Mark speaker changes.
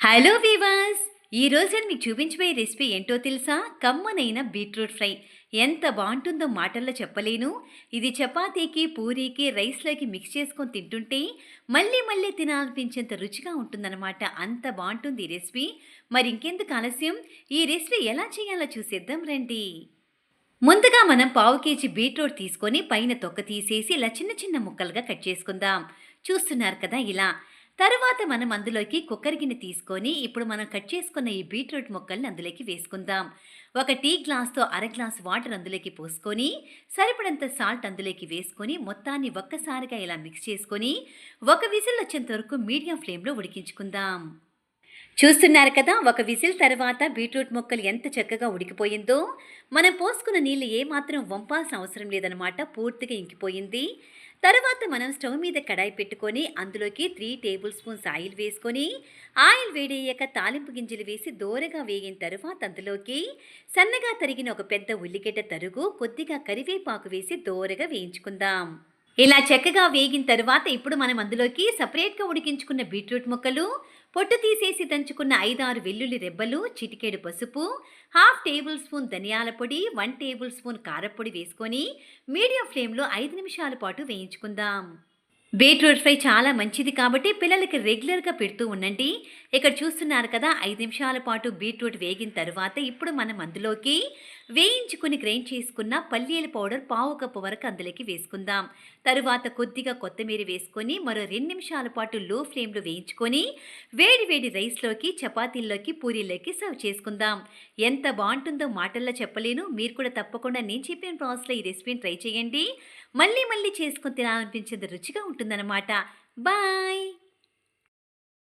Speaker 1: Hello weavers ఈరోజు నేను మీకు చూపించబోయే రెసిపీ ఏంటో తెలుసా? కమ్మనైన బీట్రూట్ ఫ్రై. ఎంత బాగుంటుందో మాటల్లో చెప్పలేను. ఇది చపాతీకి పూరీకి రైస్లోకి మిక్స్ చేసుకొని తింటుంటే మళ్ళీ మళ్ళీ తినాలనిపించేంత రుచిగా ఉంటుందన్నమాట. అంత బాగుంటుంది ఈ రెసిపీ. మరి ఇంకెందుకు ఆలస్యం? ఈ రెసిపీ ఎలా చేయాలో చూసేద్దాం రండి. ముందుగా మనం పావు కేజీ బీట్రూట్ తీసుకొని పైన తొక్క తీసేసి ఇలా చిన్న చిన్న ముక్కలుగా కట్ చేసుకుందాం. చూస్తున్నారు కదా ఇలా. తర్వాత మనం అందులోకి కుక్కర్ గిన్నె తీసుకొని ఇప్పుడు మనం కట్ చేసుకున్న ఈ బీట్రూట్ ముక్కల్ని అందులోకి వేసుకుందాం. ఒక టీ గ్లాస్తో అర గ్లాస్ వాటర్ అందులోకి పోసుకొని సరిపడంత సాల్ట్ అందులోకి వేసుకొని మొత్తాన్ని ఒక్కసారిగా ఇలా మిక్స్ చేసుకొని ఒక విజిల్ వచ్చేంత వరకు మీడియం ఫ్లేమ్లో ఉడికించుకుందాం. చూస్తున్నారు కదా ఒక విజిల్ తర్వాత బీట్రూట్ మొక్కలు ఎంత చక్కగా ఉడికిపోయిందో. మనం పోసుకున్న నీళ్ళు ఏమాత్రం వంపాల్సిన అవసరం లేదనమాట పూర్తిగా ఇంకిపోయింది. తర్వాత మనం స్టవ్ మీద కడాయి పెట్టుకొని అందులోకి త్రీ టేబుల్ స్పూన్స్ ఆయిల్ వేసుకొని ఆయిల్ వేడయ్యాక తాలింపు గింజలు వేసి దోరగా వేగిన తర్వాత అందులోకి సన్నగా తరిగిన ఒక పెద్ద ఉల్లిగడ్డ తరుగు కొద్దిగా కరివేపాకు వేసి దోరగా వేయించుకుందాం. ఇలా చక్కగా వేగిన తర్వాత ఇప్పుడు మనం అందులోకి సపరేట్గా ఉడికించుకున్న బీట్రూట్ ముక్కలు పొట్టు తీసేసి దంచుకున్న ఐదారు వెల్లుల్లి రెబ్బలు చిటికెడు పసుపు హాఫ్ టేబుల్ స్పూన్ ధనియాల పొడి వన్ టేబుల్ స్పూన్ కారపొడి వేసుకొని మీడియం ఫ్లేమ్లో ఐదు నిమిషాల పాటు వేయించుకుందాం. బీట్రూట్ ఫ్రై చాలా మంచిది కాబట్టి పిల్లలకి రెగ్యులర్గా పెడుతూ ఉండండి. ఇక్కడ చూస్తున్నారు కదా ఐదు నిమిషాల పాటు బీట్రూట్ వేగిన తర్వాత ఇప్పుడు మనం అందులోకి వేయించుకుని గ్రైండ్ చేసుకున్న పల్లీల పౌడర్ పావు కప్పు వరకు అందులోకి వేసుకుందాం. తరువాత కొద్దిగా కొత్తిమీర వేసుకొని మరో రెండు నిమిషాల పాటు లో ఫ్లేమ్లో వేయించుకొని వేడి వేడి రైస్లోకి చపాతీల్లోకి పూరీలోకి సర్వ్ చేసుకుందాం. ఎంత బాగుంటుందో మాటల్లో చెప్పలేను. మీరు కూడా తప్పకుండా నేను చెప్పిన ప్రాసెస్లో ఈ రెసిపీని ట్రై చేయండి. మళ్ళీ మళ్ళీ చేసుకొని తినాలనిపించేది రుచిగా ఉంటుందన్నమాట. బాయ్!